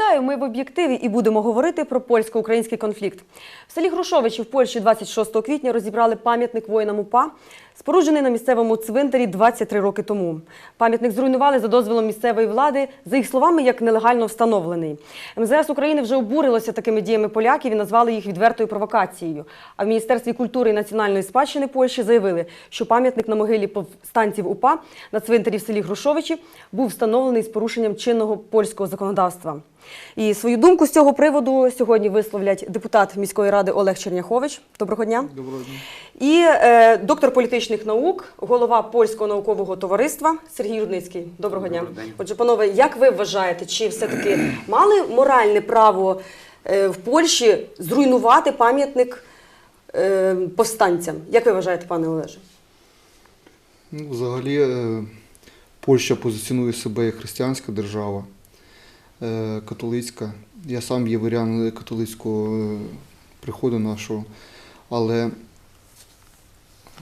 Вітаю, ми в об'єктиві і будемо говорити про польсько-український конфлікт. В селі Грушовичі в Польщі 26 квітня розібрали пам'ятник воїнам УПА, споруджений на місцевому цвинтарі 23 роки тому. Пам'ятник зруйнували за дозволом місцевої влади, за їх словами, як нелегально встановлений. МЗС України вже обурилося такими діями поляків і назвали їх відвертою провокацією. А в Міністерстві культури і національної спадщини Польщі заявили, що пам'ятник на могилі повстанців УПА на цвинтарі в селі Грушовичі був встановлений з порушенням чинного польського законодавства. І свою думку з цього приводу сьогодні висловлять депутат міської ради Олег Черняхович. Доброго дня. Доброго дня. І е, доктор політичних наук, голова польського наукового товариства Сергій Рудницький. Доброго, дня. День. Отже, панове, як ви вважаєте, чи все-таки мали моральне право е, в Польщі зруйнувати пам'ятник е, повстанцям? Як ви вважаєте, пане Олеже? Ну, взагалі, е, Польща позиціонує себе як християнська держава, католицька. Я сам є варіант католицького приходу нашого, але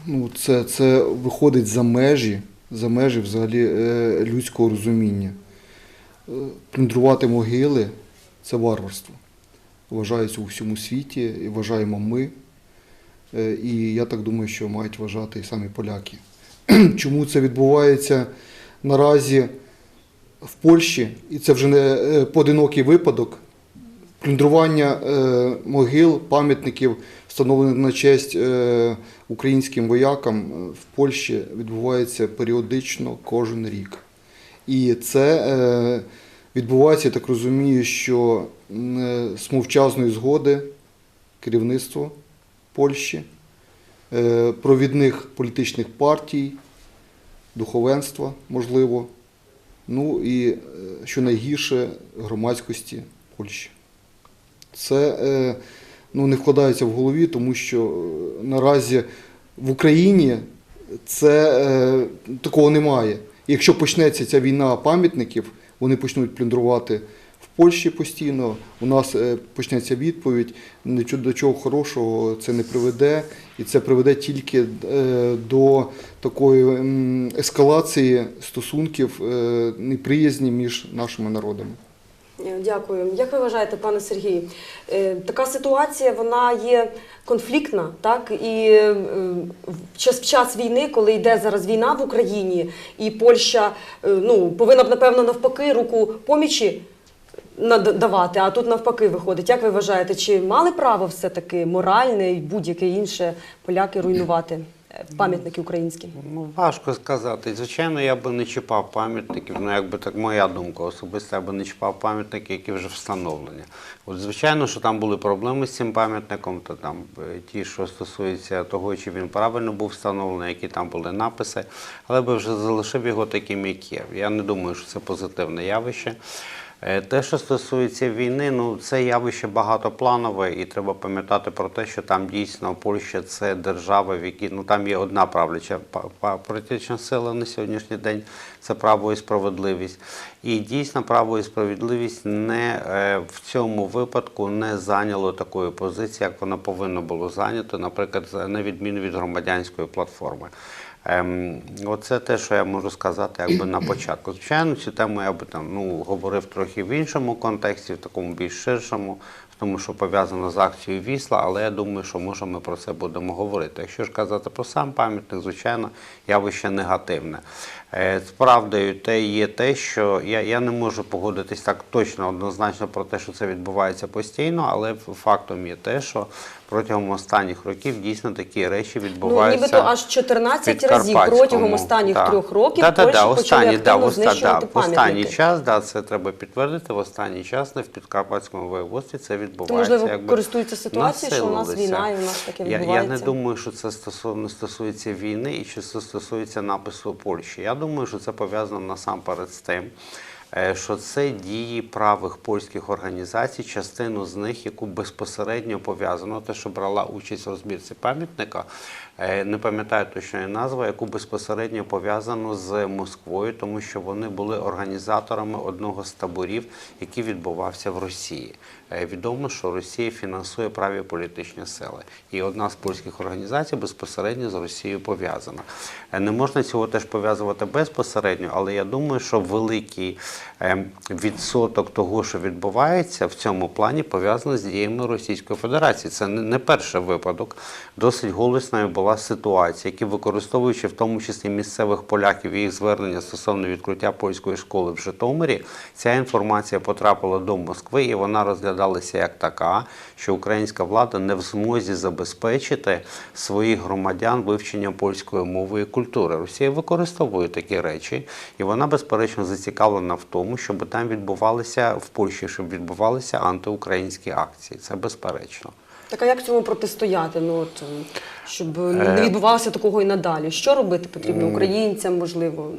ну, це, це виходить за межі, за межі взагалі е, людського розуміння. Е, Плюндрувати могили це варварство. Вважається у всьому світі, і вважаємо ми. Е, І я так думаю, що мають вважати і самі поляки. Чому це відбувається наразі в Польщі, і це вже не поодинокий випадок. Плюндрування могил, пам'ятників, встановлених на честь українським воякам е, в Польщі, відбувається періодично кожен рік. І це е, відбувається, я так розумію, що е, з мовчазної згоди керівництво Польщі, провідних політичних партій, духовенства, можливо, ну і, що найгірше, громадськості Польщі. Це ну, не вкладається в голові, тому що е, наразі в Україні це, е, такого немає. Якщо почнеться ця війна пам'ятників, вони почнуть плюндрувати в Польщі постійно. У нас е, почнеться відповідь. Нічого до чого хорошого це не приведе, і це приведе тільки е, до такої ескалації стосунків неприязні між нашими народами. Е, Дякую. Як ви вважаєте, пане Сергію, е, така ситуація вона є конфліктна, так і е, в час в час війни, коли йде зараз війна в Україні, і Польща е, ну повинна б напевно навпаки руку помічі над- давати, а тут навпаки виходить. Як ви вважаєте, чи мали право все таки моральне і будь-яке інше поляки руйнувати е, пам'ятники українські? Ну, важко сказати. Звичайно, я би не чіпав пам'ятників. Ну, якби так моя думка особисто, я би не чіпав пам'ятники, які вже встановлені. От звичайно, що там були проблеми з цим пам'ятником, то там е, ті, що стосуються того, чи він правильно був встановлений, які там були написи, але би вже залишив його таким, як є. Я не думаю, що це позитивне явище. Е, Те, що стосується війни, ну це явище багатопланове, і треба пам'ятати про те, що там дійсно Польща це держава, в якій ну там є одна правляча політична сила на сьогоднішній день це право і справедливість. І дійсно право і справедливість не е, в цьому випадку не зайняло такої позиції, як воно повинно було зайняти, наприклад, на відміну від громадянської платформи. Ем, оце те, що я можу сказати якби на початку. Звичайно, цю тему я би там ну, говорив трохи в іншому контексті, в такому більш ширшому, в тому, що пов'язано з акцією Вісла, але я думаю, що може ми про це будемо говорити. Якщо ж казати про сам пам'ятник, звичайно, явище негативне. Е, З правдою те є те, що я, я не можу погодитись так точно однозначно про те, що це відбувається постійно, але фактом є те, що протягом останніх років дійсно такі речі Ну, нібито аж 14 разів протягом останніх Так. трьох років Да, да, Польща да, почали останні, да, активно в оста- да, знищувати в останній час, да, це треба підтвердити, в останній час не в Підкарпатському воєводстві це То, відбувається. можливо, якби користуються ситуацією, що у нас війна і у нас таке Я, я не думаю, що це стосовно стосується війни і що це стосується напису Польщі. Я думаю, що це пов'язано насамперед з тим, що це дії правих польських організацій, частину з них, яку безпосередньо пов'язано, те, що брала участь в розбірці пам'ятника, е, не пам'ятаю точної назви, яку безпосередньо пов'язано з Москвою, тому що вони були організаторами одного з таборів, який відбувався в Росії. Е, Відомо, що Росія фінансує праві політичні сили, і одна з польських організацій безпосередньо з Росією пов'язана. Е, Не можна цього теж пов'язувати безпосередньо, але я думаю, що великий е, відсоток того, що відбувається в цьому плані, пов'язаний з діями Російської Федерації. Це не перший випадок. Досить голосною була ситуація, які використовуючи в тому числі місцевих поляків і їх звернення стосовно відкриття польської школи в Житомирі, ця інформація потрапила до Москви і вона розглядалася як така, що українська влада не в змозі забезпечити своїх громадян вивченням польської мови і культури. Росія використовує такі речі, і вона безперечно зацікавлена в тому, щоб там відбувалися в Польщі, щоб відбувалися антиукраїнські акції. Це безперечно. Так а як цьому протистояти? Ну от е, щоб Е. не відбувалося такого і надалі. Що робити потрібно українцям, можливо?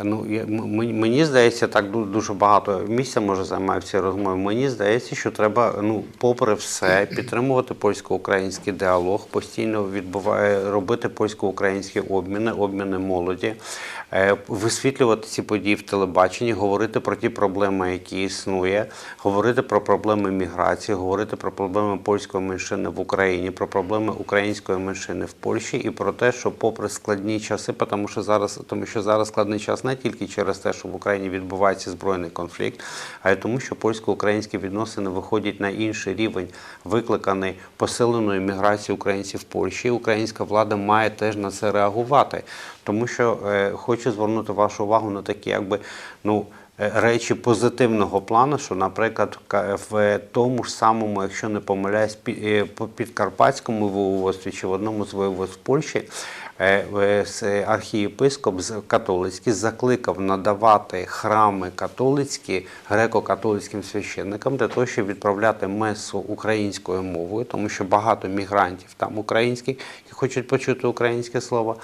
Ну, я- мені, здається, так дуже багато місця може займає в цій розмові. Мені здається, що треба, ну, попри все, підтримувати польсько-український діалог, постійно відбуває робити польсько-українські обміни, обміни молоді, е, висвітлювати ці події в телебаченні, говорити про ті проблеми, які існує, говорити про проблеми міграції, говорити про проблеми польської меншини в Україні, про проблеми української меншини в Польщі і про те, що попри складні часи, тому що зараз, тому що зараз складний час не тільки через те, що в Україні відбувається збройний конфлікт, а й тому, що польсько-українські відносини виходять на інший рівень, викликаний посиленою міграцією українців в Польщі. Українська влада має теж на це реагувати, тому що е, хочу звернути вашу увагу на такі, якби ну. е, Речі позитивного плану, що, наприклад, в тому ж самому, якщо не помиляюсь, е, підкарпатському воєводстві чи в одному з воєводств Польщі, архієпископ з- католицький закликав надавати храми католицькі греко-католицьким священникам для того, щоб відправляти месу українською мовою, тому що багато мігрантів там українських, які хочуть почути українське слово.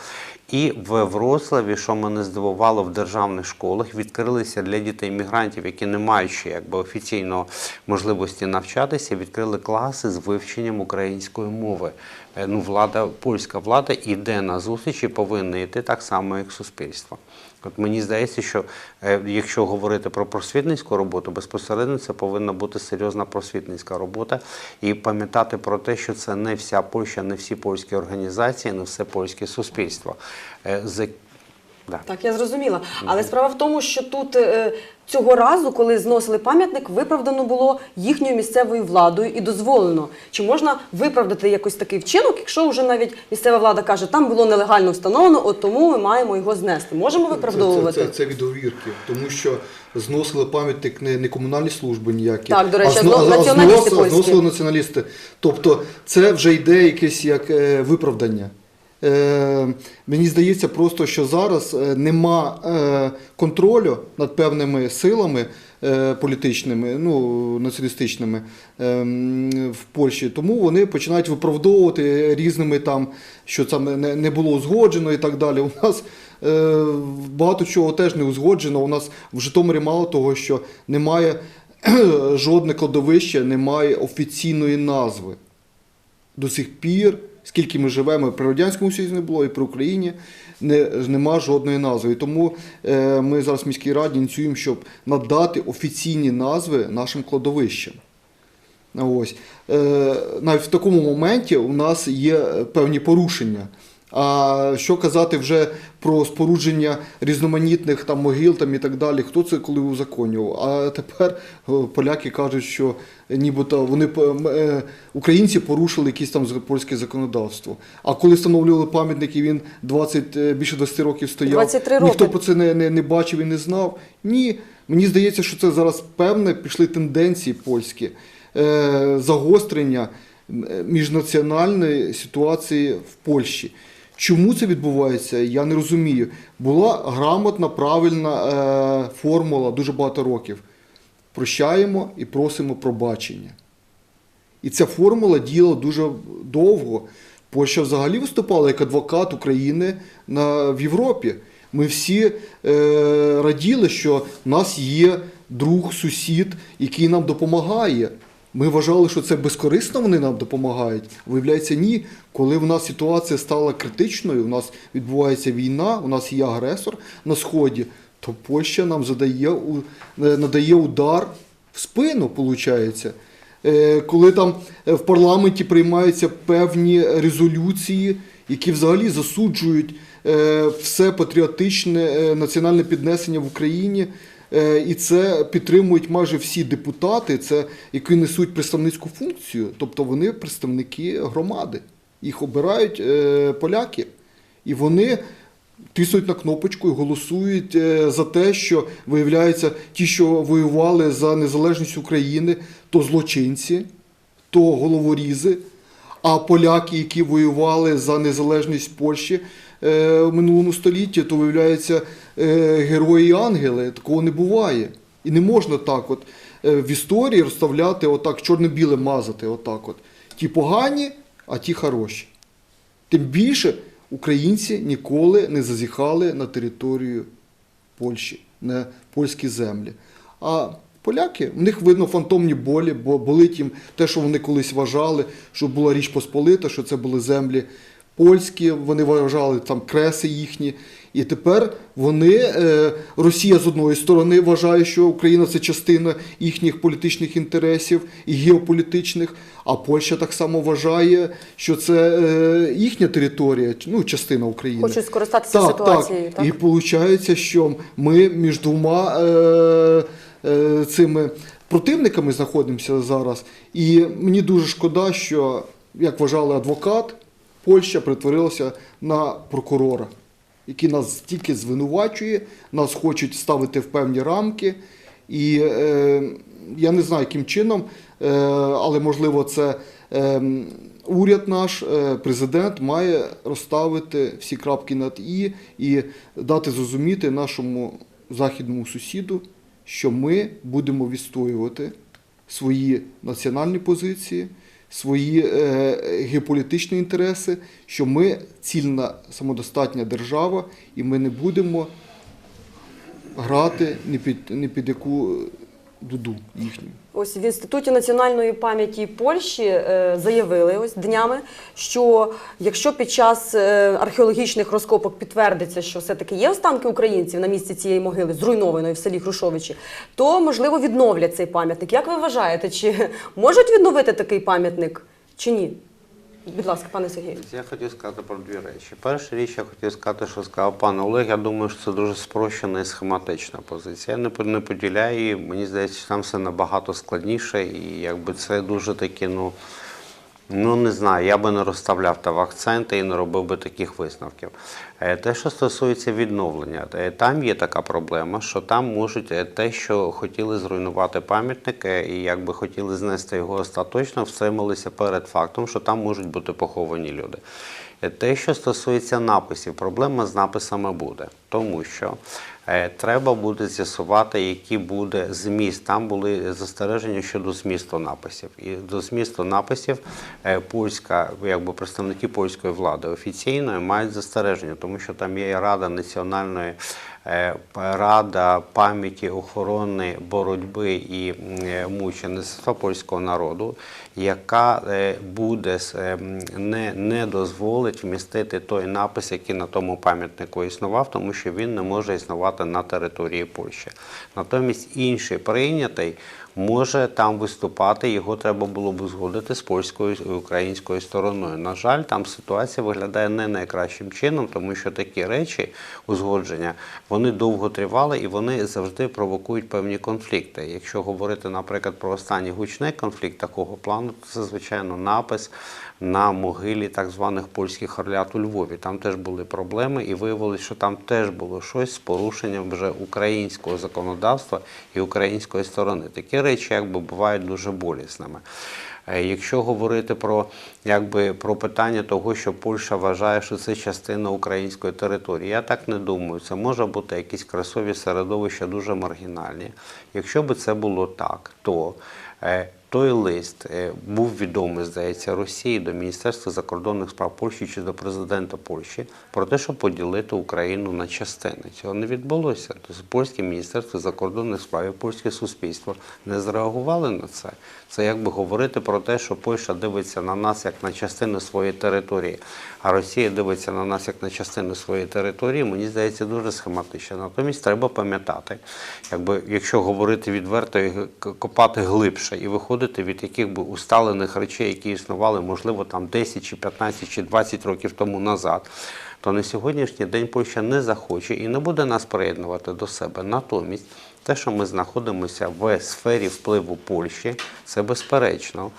І в Вроцлаві, що мене здивувало, в державних школах відкрилися для дітей мігрантів, які не мають ще якби офіційно можливості навчатися, відкрили класи з вивченням української мови. Е, Ну, влада, польська влада іде на зустріч і повинна йти так само, як суспільство. От мені здається, що е, якщо говорити про просвітницьку роботу, безпосередньо це повинна бути серйозна просвітницька робота і пам'ятати про те, що це не вся Польща, не всі польські організації, не все польське суспільство. Е. Так, я зрозуміла. Але справа в тому, що тут цього разу, коли зносили пам'ятник, виправдано було їхньою місцевою владою і дозволено. Чи можна виправдати якось такий вчинок, якщо вже навіть місцева влада каже, там було нелегально встановлено, от тому ми маємо його знести. Можемо виправдовувати? Це, це, це від говірки, тому що зносили пам'ятник не, не комунальні служби ніякі, Так, до речі, а, зно- а- а націоналісти знос- польські. зносили націоналісти. Тобто це вже йде якесь як е, виправдання. Е, мені здається просто, що зараз е, нема е, контролю над певними силами політичними, ну, націоналістичними в Польщі. Тому вони починають виправдовувати різними там, що це не, було узгоджено і так далі. У нас багато чого теж не узгоджено. У нас в Житомирі мало того, що немає жодне кладовище, немає офіційної назви до сих пір, скільки ми живемо, при Радянському Союзі не було, і при Україні не, нема жодної назви. І тому е, ми зараз в міській раді ініціюємо, щоб надати офіційні назви нашим кладовищам. Ось. Е, навіть в такому моменті у нас є певні порушення. А що казати вже про спорудження різноманітних там могил там і так далі, хто це коли узаконював? А тепер е, поляки кажуть, що нібито вони е, українці порушили якесь там польське законодавство. А коли встановлювали пам'ятники, він 20, е, більше 20 років стояв. 23 роки. Ніхто про це не, не, не бачив і не знав. Ні. Мені здається, що це зараз певне пішли тенденції польські загострення міжнаціональної ситуації в Польщі. Чому це відбувається, я не розумію. Була грамотна, правильна е, формула дуже багато років. Прощаємо і просимо пробачення. І ця формула діяла дуже довго. Польща взагалі виступала як адвокат України на, в Європі. Ми всі е, раділи, що в нас є друг, сусід, який нам допомагає. Ми вважали, що це безкорисно вони нам допомагають. Виявляється, ні. Коли в нас ситуація стала критичною, у нас відбувається війна, у нас є агресор на Сході, то Польща нам задає, е, надає удар в спину, виходить. Е, коли там е, в парламенті приймаються певні резолюції, які взагалі засуджують все патріотичне національне піднесення в Україні. Е, І це підтримують майже всі депутати, це які несуть представницьку функцію, тобто вони представники громади. Їх обирають е, поляки, і вони тиснуть на кнопочку і голосують е, за те, що виявляється, ті, що воювали за незалежність України, то злочинці, то головорізи. А поляки, які воювали за незалежність Польщі в минулому столітті, то виявляється е, герої і ангели. Такого не буває. І не можна так от е, в історії розставляти отак, чорно-біле мазати, отак от. Ті погані, а ті хороші. Тим більше українці ніколи не зазіхали на територію Польщі, на польські землі. А поляки, в них видно фантомні болі, бо болить їм те, що вони колись вважали, що була річ Посполита, що це були землі польські, вони вважали там креси їхні. І тепер вони, е, Росія з одної сторони вважає, що Україна це частина їхніх політичних інтересів і геополітичних, а Польща так само вважає, що це е, їхня територія, ну, частина України. Хочуть скористатися ситуацією. Так, І виходить, що ми між двома е, е, цими противниками знаходимося зараз. І мені дуже шкода, що, як вважали адвокат, Польща перетворилася на прокурора, який нас тільки звинувачує, нас хочуть ставити в певні рамки. І е, я не знаю, яким чином, е, але можливо, це е, уряд наш, е, президент, має розставити всі крапки над і і дати зрозуміти нашому західному сусіду, що ми будемо відстоювати свої національні позиції, свої е, геополітичні інтереси, що ми цільна самодостатня держава, і ми не будемо грати ні під, ні під яку дуду їхню. Ось в інституті національної пам'яті Польщі е, заявили ось днями, що якщо під час е, археологічних розкопок підтвердиться, що все-таки є останки українців на місці цієї могили, зруйнованої в селі Грушовичі, то можливо відновлять цей пам'ятник. Як ви вважаєте, чи можуть відновити такий пам'ятник, чи ні? Будь ласка, пане Сергію. Я хотів сказати про дві речі. Перша річ, я хотів сказати, що сказав пан Олег. Я думаю, що це дуже спрощена і схематична позиція. Я не, поділяю її. Мені здається, що там все набагато складніше, і якби це дуже такі, ну. Ну, не знаю, я би не розставляв там акценти і не робив би таких висновків. Е, Те, що стосується відновлення, е, там є така проблема, що там можуть е, те, що хотіли зруйнувати пам'ятник, і якби хотіли знести його остаточно, встрималися перед фактом, що там можуть бути поховані люди. Е, Те, що стосується написів, проблема з написами буде, тому що е, треба буде з'ясувати, який буде зміст. Там були застереження щодо змісту написів. І до змісту написів е, польська, якби представники польської влади офіційної мають застереження, тому що там є Рада національної. Е, Рада пам'яті охорони боротьби і е, мучеництва польського народу, яка е, буде не, не дозволить вмістити той напис, який на тому пам'ятнику існував, тому що він не може існувати на території Польщі. Натомість інший прийнятий може там виступати, його треба було б узгодити з польською і українською стороною. На жаль, там ситуація виглядає не найкращим чином, тому що такі речі узгодження вони довго тривали і вони завжди провокують певні конфлікти. Якщо говорити, наприклад, про останній гучний конфлікт такого плану, то це звичайно напис на могилі так званих польських орлят у Львові. Там теж були проблеми, і виявилось, що там теж було щось з порушенням вже українського законодавства і української сторони. Такі речі якби бувають дуже болісними. Е, Якщо говорити про, якби, про питання того, що Польща вважає, що це частина української території, я так не думаю. Це може бути якісь красові середовища дуже маргінальні. Якщо би це було так, то е, той лист е, був відомий, здається, Росії до Міністерства закордонних справ Польщі чи до президента Польщі про те, щоб поділити Україну на частини. Цього не відбулося. Тобто польське міністерство закордонних справ і польське суспільство не зреагували на це. Це якби говорити про те, що Польща дивиться на нас як на частину своєї території, а Росія дивиться на нас як на частину своєї території, мені здається, дуже схематично. Натомість треба пам'ятати, якби, якщо говорити відверто копати глибше і виходити від яких би усталених речей, які існували, можливо, там 10 чи 15 чи 20 років тому назад, то на сьогоднішній день Польща не захоче і не буде нас приєднувати до себе. Натомість Те, що ми знаходимося в сфері впливу Польщі, це безперечно.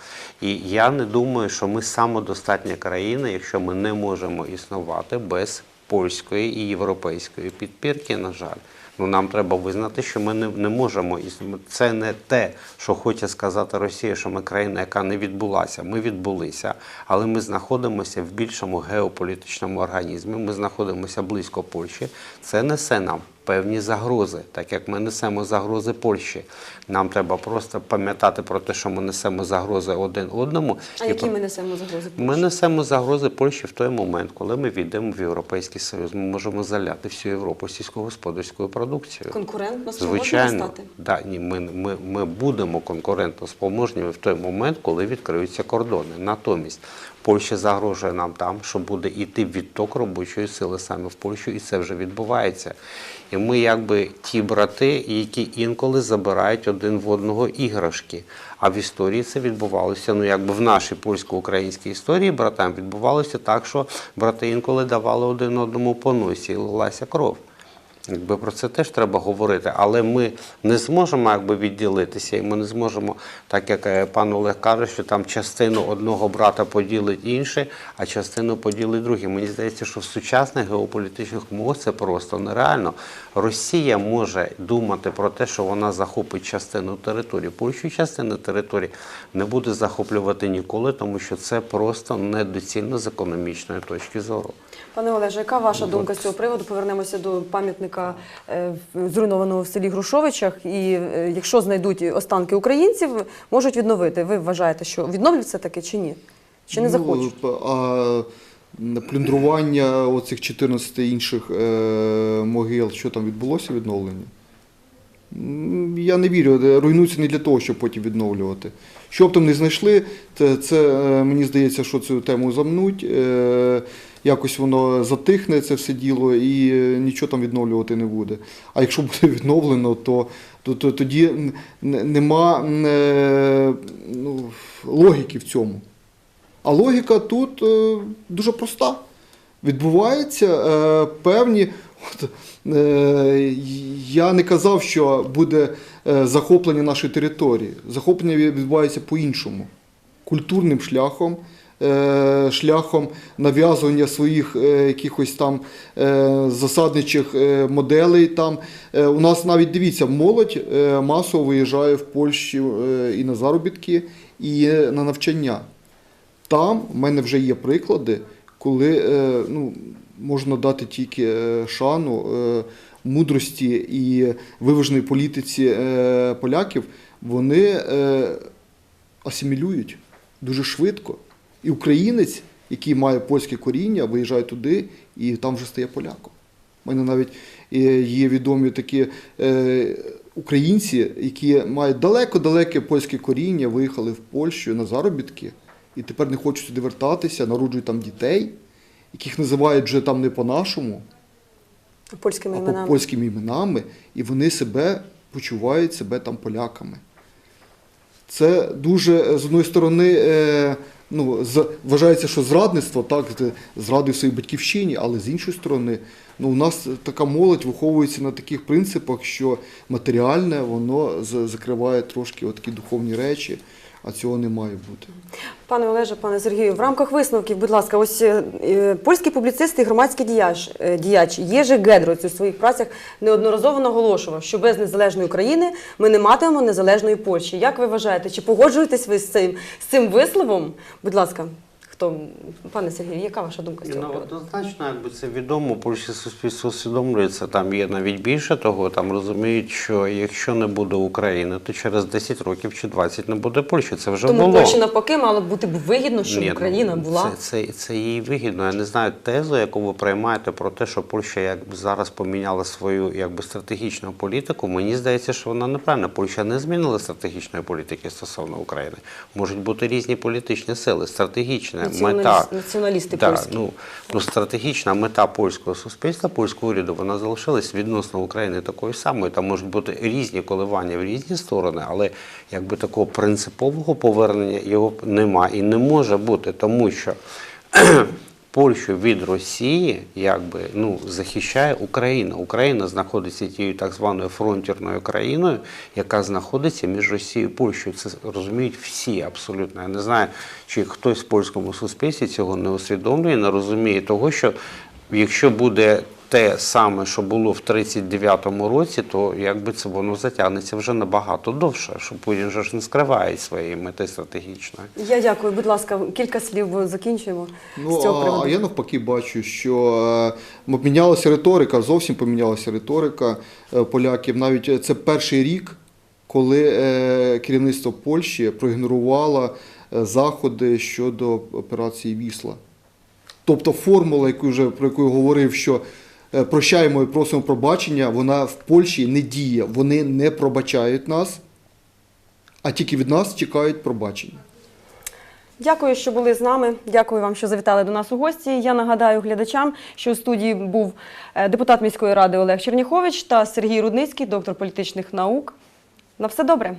І я не думаю, що ми самодостатня країна, якщо ми не можемо існувати без польської і європейської підпірки, на жаль. Ну, нам треба визнати, що ми не, не можемо і Це не те, що хоче сказати Росія, що ми країна, яка не відбулася. Ми відбулися, але ми знаходимося в більшому геополітичному організмі. Ми знаходимося близько Польщі. Це несе нам певні загрози, так як ми несемо загрози Польщі. Нам треба просто пам'ятати про те, що ми несемо загрози один одному. А і які про- ми несемо загрози? ми несемо загрози Польщі в той момент, коли ми війдемо в Європейський Союз. Ми можемо заляти всю Європу сільськогосподарською продукцією. Конкурентно спроможні Звичайно, стати? да, ні, ми, ми, ми будемо конкурентно спроможними в той момент, коли відкриються кордони. Натомість Польща загрожує нам там, що буде йти відток робочої сили саме в Польщу, і це вже відбувається. І ми якби ті брати, які інколи забирають один в одного іграшки. А в історії це відбувалося, ну якби в нашій польсько-українській історії братам відбувалося так, що брати інколи давали один одному по носі і лилася кров. Якби про це теж треба говорити, але ми не зможемо якби відділитися, і ми не зможемо, так як е, пан Олег каже, що там частину одного брата поділить інший, а частину поділить другий. Мені здається, що в сучасних геополітичних умовах це просто нереально. Росія може думати про те, що вона захопить частину території. Польщу частину території не буде захоплювати ніколи, тому що це просто недоцільно з економічної точки зору. Пане Олеже, яка ваша думка з цього приводу? Повернемося до пам'ятника е, в- зруйнованого в селі Грушовичах. І е, якщо знайдуть останки українців, можуть відновити. Ви вважаєте, що відновлять все таки чи ні? Чи не Ну, захочуть? А плюндрування оцих 14 інших е, могил, що там відбулося відновлення? Я не вірю, е, руйнуються не для того, щоб потім відновлювати. Що б там не знайшли, це, це е, мені здається, що цю тему замнуть, е, якось воно затихне це все діло і е, нічого там відновлювати не буде. А якщо буде відновлено, то, то, то тоді нема е, ну, логіки в цьому. А логіка тут е, дуже проста. Відбуваються певні. От, е, я не казав, що буде захоплення нашої території. Захоплення відбувається по-іншому. Культурним шляхом, шляхом нав'язування своїх е, якихось там е, засадничих е, моделей. Там. Е, у нас навіть дивіться, молодь е, масово виїжджає в Польщу е, і на заробітки, і е, на навчання. Там в мене вже є приклади, коли е, ну, можна дати тільки е, шану, е, мудрості і виваженої політиці е, поляків, вони е, асимілюють дуже швидко. І українець, який має польське коріння, виїжджає туди і там вже стає поляком. У мене навіть е, є відомі такі е, українці, які мають далеко-далеке польське коріння, виїхали в Польщу на заробітки і тепер не хочуть сюди вертатися, народжують там дітей, яких називають вже там не по-нашому, Польськими а по іменами. польськими іменами, і вони себе почувають себе там поляками. Це дуже е, з одної сторони е, ну, вважається, що зрадництво, так, зрадив своїй батьківщині, але з іншої сторони, ну, у нас така молодь виховується на таких принципах, що матеріальне воно закриває трошки такі духовні речі, а цього не має бути. Пане Олеже, пане Сергію, в рамках висновків, будь ласка, ось е, е, польський публіцист і громадський діяч, е, діяч Єжи Гедроць у своїх працях неодноразово наголошував, що без незалежної України ми не матимемо незалежної Польщі. Як ви вважаєте, чи погоджуєтесь ви з цим, з цим висловом? Будь ласка, хто пане Сергію, яка ваша думка з цього Ну, однозначно, якби це відомо, польське суспільство усвідомлюється. Там є навіть більше того, там розуміють, що якщо не буде України, то через 10 років чи 20 не буде Польщі. Це вже Тому було. Польщі навпаки мало б бути б вигідно, щоб Ні, ну, Україна була. Це, це, це їй вигідно. Я не знаю тезу, яку ви приймаєте про те, що Польща якби зараз поміняла свою якби стратегічну політику. Мені здається, що вона неправильна. Польща не змінила стратегічної політики стосовно України. Можуть бути різні політичні сили. Стратегічна Націоналіст- мета націоналісти Да, польські. ну, ну, стратегічна мета польського суспільства, польського уряду, вона залишилась відносно України такою самою. Там можуть бути різні коливання в різні сторони, але якби такого принципового повернення його немає і не може бути, тому що Польщу від Росії якби ну захищає Україна. Україна знаходиться тією так званою фронтірною країною, яка знаходиться між Росією і Польщею. Це розуміють всі абсолютно. Я не знаю, чи хтось в польському суспільстві цього не усвідомлює, не розуміє того, що якщо буде те саме, що було в 39-му році, то якби це воно затягнеться вже набагато довше, що Путін же ж не скриває своєї мети стратегічної. Я дякую. Будь ласка, кілька слів закінчуємо Ну, з цього а, приводу. а я навпаки бачу, що е, помінялася риторика, зовсім помінялася риторика е, поляків. Навіть е, це перший рік, коли керівництво Польщі проігнорувало заходи щодо операції Вісла. Тобто формула, яку вже про яку я говорив, що прощаємо і просимо пробачення, вона в Польщі не діє. Вони не пробачають нас, а тільки від нас чекають пробачення. Дякую, що були з нами. Дякую вам, що завітали до нас у гості. Я нагадаю глядачам, що у студії був е, депутат міської ради Олег Черніхович та Сергій Рудницький, доктор політичних наук. На все добре.